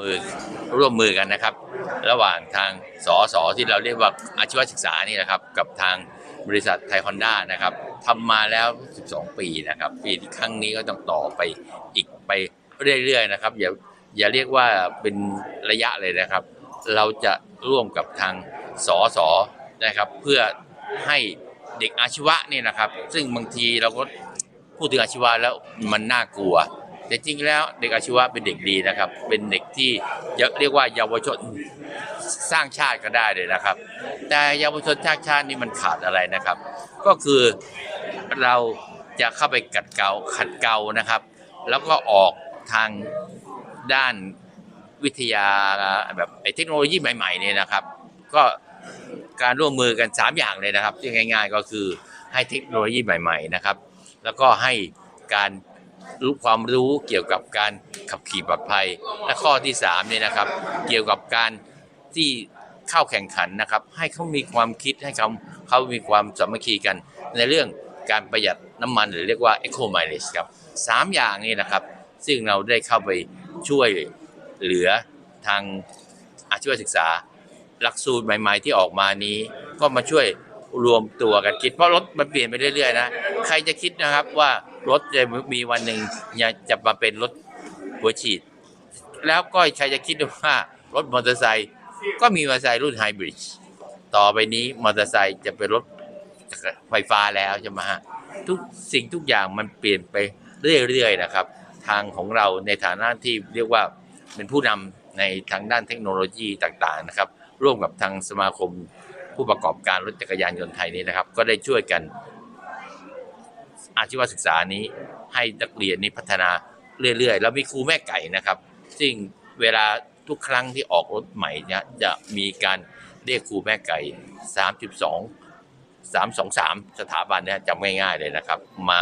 มือร่วมมือกันนะครับ ระหว่างทางสอสอที่เราเรียกว่าอาชีวศึกษานี่นะครับ กับทางบริษัทไทยฮอนด้านะครับทำมาแล้ว 12 ปีนะครับ ปีครั้งนี้ก็ต้องต่อไปอีกไปเรื่อยๆนะครับอย่าอย่าเรียกว่าเป็นระยะเลยนะครับ เราจะร่วมกับทางสอสอนะครับ เพื่อให้เด็กอาชีวะนี่นะครับ ซึ่งบางทีเราก็พูดถึงอาชีวะแล้วมันน่ากลัว แต่จริงแล้วเด็กอาชีวะเป็นเด็กดีนะครับ เป็นเด็กที่เรียกว่าเยาวชนสร้างชาติก็ได้เลยนะครับ แต่เยาวชนชาติชาตินี่มันขาดอะไรนะครับ ก็คือเราจะเข้าไปกัดเกาขัดเกานะครับ แล้วก็ออกทางด้านวิทยาแบบไอ้เทคโนโลยีใหม่ๆเนี่ยนะครับ ก็การร่วมมือกัน 3 อย่างเลยนะครับที่ง่าย ๆ ก็คือให้เทคโนโลยีใหม่ ๆนะครับ แล้วก็ให้การ รู้ความรู้เกี่ยวกับการขับขี่ปลอดภัย และข้อที่3เนี่ยนะครับ เกี่ยวกับการที่เข้าแข่งขันนะครับ ให้เขามีความคิดให้เขาเขามีความสามัคคีกัน ในเรื่องการประหยัดน้ำมันหรือเรียกว่า eco mileage ครับสามอย่างนี้นะครับ ซึ่งเราได้เข้าไปช่วยเหลือทางอาชีวศึกษา หลักสูตรใหม่ ๆ ที่ออกมานี้ ก็มาช่วยรวมตัวกันคิดเพราะรถมันเปลี่ยนไปเรื่อยๆนะ ใครจะคิดนะครับว่า รถจะมีวันหนึ่งจะมาเป็นรถหัวฉีด แล้วก็ใครจะคิดว่ารถมอเตอร์ไซค์ก็มีมอเตอร์ไซค์รุ่นไฮบริดต่อไปนี้มอเตอร์ไซค์จะเป็นรถไฟฟ้าแล้วใช่ไหมฮะทุกสิ่งทุกอย่างมันเปลี่ยนไปเรื่อยๆนะครับ ทางของเราในฐานะที่เรียกว่าเป็นผู้นำในทางด้านเทคโนโลยีต่างๆนะครับ ร่วมกับทางสมาคมผู้ประกอบการรถจักรยานยนต์ไทยนี้นะครับ ก็ได้ช่วยกัน อาชีวศึกษานี้ให้นักเรียนนี้พัฒนาเรื่อยๆ แล้วมีครูแม่ไก่นะครับ ซึ่งเวลาทุกครั้งที่ออกรถใหม่เนี่ยจะมีการเรียกครูแม่ไก่ 3.2 323 สถาบันเนี่ยจำง่ายๆเลยนะครับ มา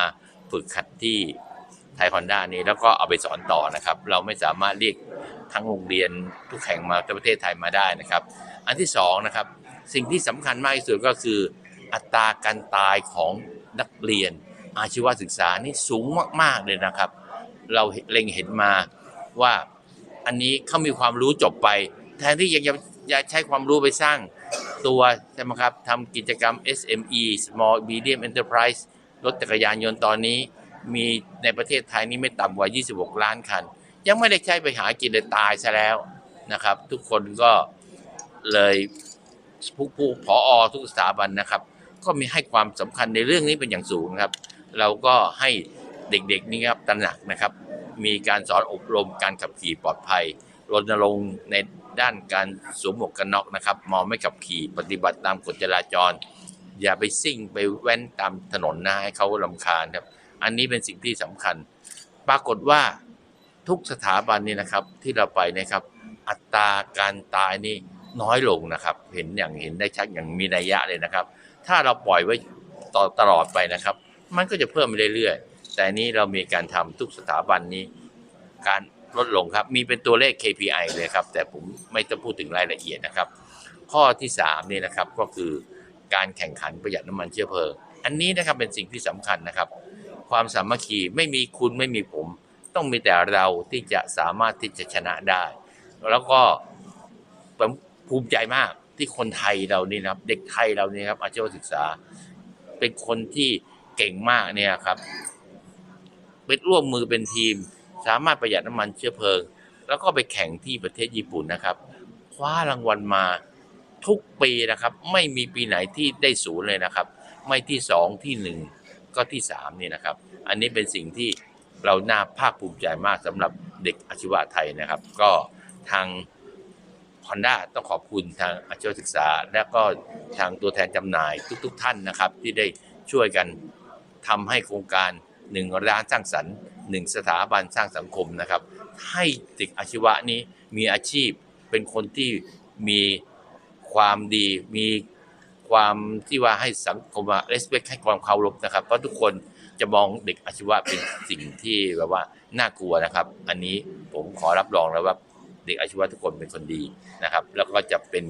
ฝึกขัดที่ไทยฮอนด้านี้แล้วก็เอาไปสอนต่อนะครับ เราไม่สามารถเรียกทั้งโรงเรียนทุกแห่งมาในประเทศไทยมาได้นะครับ อันที่สองนะครับสิ่งที่สำคัญมากที่สุดก็คืออัตราการตายของนักเรียน อาชีวศึกษานี่สูงมาก ๆ เลยนะครับ เราเล็งเห็นมาว่าอันนี้เขามีความรู้จบไป แทนที่ยังจะจะใช้ความรู้ไปสร้างตัวใช่ไหมครับทำกิจกรรม SME Small Medium Enterprise รถจักรยานยนต์ตอนนี้มีในประเทศไทยนี่ไม่ต่ำกว่า 26 ล้านคัน ยังไม่ได้ใช้ไปหากินเลยตายซะแล้วนะครับ ทุกคนก็เลยผู้ผู้ผออทุกสถาบันนะครับ ก็มีให้ความสำคัญในเรื่องนี้เป็นอย่างสูงครับ เราก็ให้เด็กๆนี่ครับตระหนักนะครับ มีการสอนอบรมการขับขี่ปลอดภัยรณรงค์ในด้านการสวมหมวกกันน็อกนะครับมองไม่ขับขี่ปฏิบัติตามกฎจราจร อย่าไปซิ่งไปแว้นตามถนนนะให้เขาลำคาญครับ อันนี้เป็นสิ่งที่สำคัญ ปรากฏว่าทุกสถาบันนี่นะครับที่เราไปนะครับ อัตราการตายนี่น้อยลงนะครับ เห็นอย่างเห็นได้ชัดอย่างมีนัยยะเลยนะครับ ถ้าเราปล่อยไว้ต่อตลอดไปนะครับ มันก็จะเพิ่มไปเรื่อยๆ แต่นี้เรามีการทำทุกสถาบันนี้ การลดลงครับ มีเป็นตัวเลข KPI เลยครับ แต่ผมไม่ต้องพูดถึงรายละเอียดนะครับ ข้อที่3นี่นะครับก็คือการแข่งขันประหยัดน้ำมันเชื้อเพลิง อันนี้นะครับเป็นสิ่งที่สำคัญนะครับ ความสามัคคีไม่มีคุณไม่มีผม ต้องมีแต่เราที่จะสามารถที่จะชนะได้ แล้วก็ผมภูมิใจมากที่คนไทยเรานี่นะครับ เด็กไทยเรานี่ครับอาชีวศึกษา เป็นคนที่ เก่งมากเนี่ยครับเป็นร่วมมือเป็นทีม สามารถประหยัดน้ำมันเชื้อเพลิง แล้วก็ไปแข่งที่ประเทศญี่ปุ่นนะครับ คว้ารางวัลมาทุกปีนะครับ ไม่มีปีไหนที่ได้ศูนย์เลยนะครับ ไม่ที่สองที่หนึ่งก็ที่สามนี่นะครับ อันนี้เป็นสิ่งที่เราน่าภาคภูมิใจมากสำหรับเด็กอาชีวะไทยนะครับ ก็ทาง Honda ต้องขอบคุณทางอาชีวศึกษา และก็ทางตัวแทนจำหน่ายทุก ๆ ท่านนะครับ ที่ได้ช่วยกัน ทำให้โครงการหนึ่งร้านสร้างสรรค์หนึ่งสถาบันสร้างสังคมนะครับ ให้เด็กอาชีวะนี้มีอาชีพเป็นคนที่มีความดีมีความที่ว่าให้สังคมว่า respect ให้ความเคารพนะครับ เพราะทุกคนจะมองเด็กอาชีวะเป็นสิ่งที่แบบว่าน่ากลัวนะครับ อันนี้ผมขอรับรองแล้วว่าเด็กอาชีวะทุกคนเป็นคนดีนะครับ แล้วก็จะเป็น